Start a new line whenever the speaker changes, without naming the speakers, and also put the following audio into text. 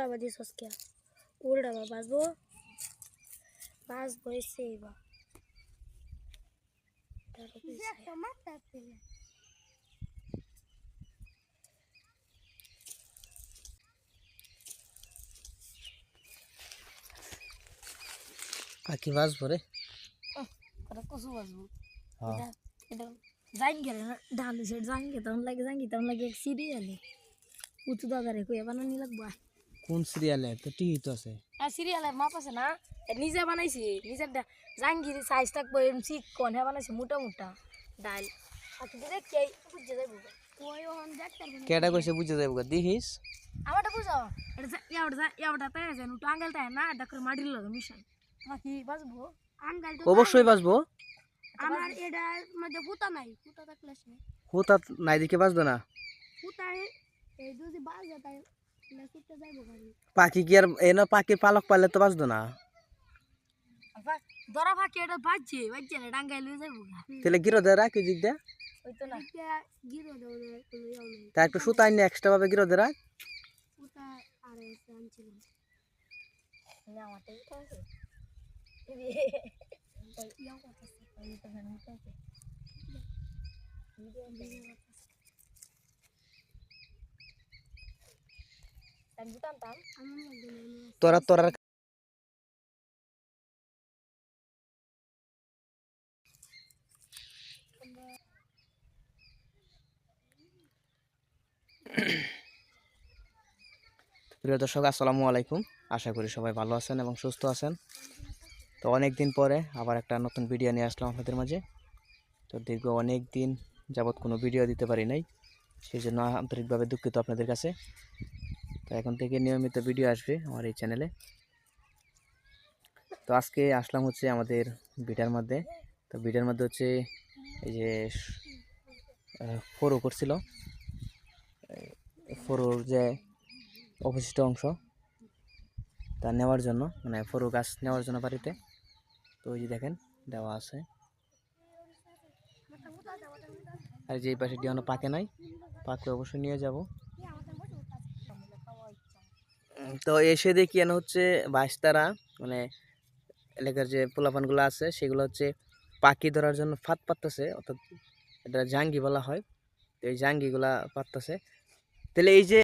ডাবা দিয়ে সসকে উল ডাবা বাজবো। বাজবো এসে এবার
পাখি বাজবো রে।
কচু বাজবো।
হ্যাঁ।
এটা এটা জাঙ্গি ধান দিছে জাঙ্গি তখন লাগে জাঙ্গি তখন লাগে সিরিয়ালে। উঁচু দাদারে কইয়া বানানি লাগবো আয়।
কোন সিরিয়ালে তো টিভি তো আছে।
আর সিরিয়ালে মাপ আছে না? নিজে বানাইছি নিজের জাঙ্গির সাইজ থাকব এরম চিক কন হ্যাঁ বানাইছি মোটা মোটা। ডাল। বুঝে যাইব
কেটা কইছে বুঝে যাব দেখিস
আমারটা বুঝাও এটা তাই আছে নুটো আঙ্গাল তাই না? এটা করে মাটির লগে মিশাই বাকি বাজবো আঙ্গাল
অবশ্যই বাজবো
আমার এটার মধ্যে ফুটা নাই ফুটা থাকলে
হুতা নাই দেখে বাজবে না।
ফুটা এই যদি বাজে তাই যাইবো
পাখি কি আর এ না পাখির পালক পারলে তো বাজতো না?
দরা এটা বাজছে বাজছে না ডাঙ্গাই লয়ে যাইবো গা।
তাহলে গিরো দে রাখ দিক দে।
ওই তো না। গিরো দাও না কোনো ইয়াও নেই।
তা একটু সুতা আইনি এক্সট্রা ভাবে গিরো দে রাখ।
আর এসে আনছিলাম না আমারটা এটা আছে ইয়াও কথা আছে ওই তো গান মুখে আছে আমি জানতাম আমি
তোরা প্রিয় দর্শক, আসসালামু আলাইকুম। আশা করি সবাই ভালো আছেন এবং সুস্থ আছেন। তো অনেক দিন পরে আবার একটা নতুন ভিডিও নিয়ে আসলাম আপনাদের মাঝে। তো দীর্ঘ অনেক দিন যাবৎ কোনো ভিডিও দিতে পারি নাই, সেই জন্য আন্তরিকভাবে দুঃখিত আপনাদের কাছে। তো এখন থেকে নিয়মিত ভিডিও আসবে আমার এই চ্যানেলে তো আজকে আসলাম হচ্ছে আমাদের বিটার মধ্যে। তো বিটার মধ্যে হচ্ছে এই যে ফোরো করছিল। ফোরোর যে অবশিষ্ট অংশ তা নেওয়ার জন্য মানে ফোরো গাছ নেওয়ার জন্য বাড়িতে। তো ওই যে দেখেন, দেওয়া আছে। আর যে পাশে এখনও পাকে নাই পাকলে অবশ্যই নিয়ে যাব। তো এসে দেখি এনে হচ্ছে বাইশতারা মানে এলাকার যে পোলাপানগুলো আছে, সেগুলো হচ্ছে পাখি ধরার জন্য ফাঁদ পাততেছে অর্থাৎ এটা জাঙ্গি বলা হয়। তো এই জাঙ্গিগুলা পাততেছে তাহলে এই যে